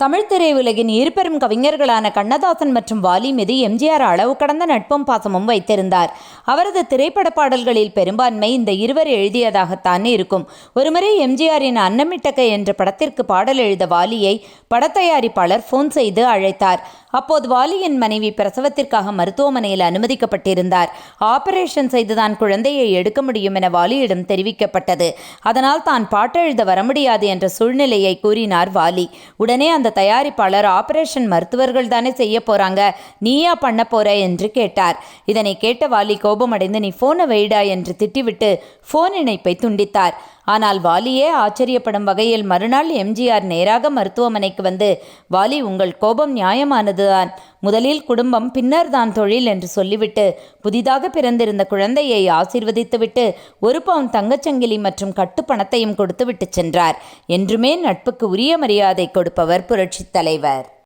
தமிழ் திரையுலகின் இருபெரும் கவிஞர்களான கண்ணதாசன் மற்றும் வாலி மீது எம்ஜிஆர் அளவு கடந்த நட்பும் பாசமும் வைத்திருந்தார். அவரது திரைப்பட பாடல்களில் பெரும்பான்மை இந்த இருவர் எழுதியதாகத்தான் இருக்கும். ஒருமுறை எம்ஜிஆரின் அன்னமிட்டக்கை என்ற படத்திற்கு பாடல் எழுத வாலியை படத்தயாரிப்பாளர் ஃபோன் செய்து அழைத்தார். அப்போது வாலியின் மனைவி பிரசவத்திற்காக மருத்துவமனையில் அனுமதிக்கப்பட்டிருந்தார். ஆபரேஷன் செய்துதான் குழந்தையை எடுக்க முடியும் என வாலியிடம் தெரிவிக்கப்பட்டது. அதனால் தான் பாட்டெழுத வர முடியாது என்ற சூழ்நிலையை கூறினார் வாலி. உடனே அந்த தயாரிப்பாளர் ஆபரேஷன் மருத்துவர்கள் தானே செய்ய போறாங்க. நீயா பண்ண போற என்று கேட்டார். இதனை கேட்ட வாலி கோபமடைந்து நீ போனை வைடா என்று திட்டிவிட்டு போன் இணைப்பை துண்டித்தார். ஆனால் வாலியே ஆச்சரியப்படும் வகையில் மறுநாள் எம்ஜிஆர் நேராக மருத்துவமனைக்கு வந்து வாலி உங்கள் கோபம் நியாயமானதுதான். முதலில் குடும்பம் பின்னர் தான் தொழில் என்று சொல்லிவிட்டு புதிதாக பிறந்திருந்த குழந்தையை ஆசீர்வதித்துவிட்டு ஒரு பவுன் தங்கச்சங்கிலி மற்றும் கட்டு பணத்தையும் கொடுத்துவிட்டு சென்றார். என்றுமே நட்புக்கு உரிய மரியாதை கொடுப்பவர் புரட்சித் தலைவர்.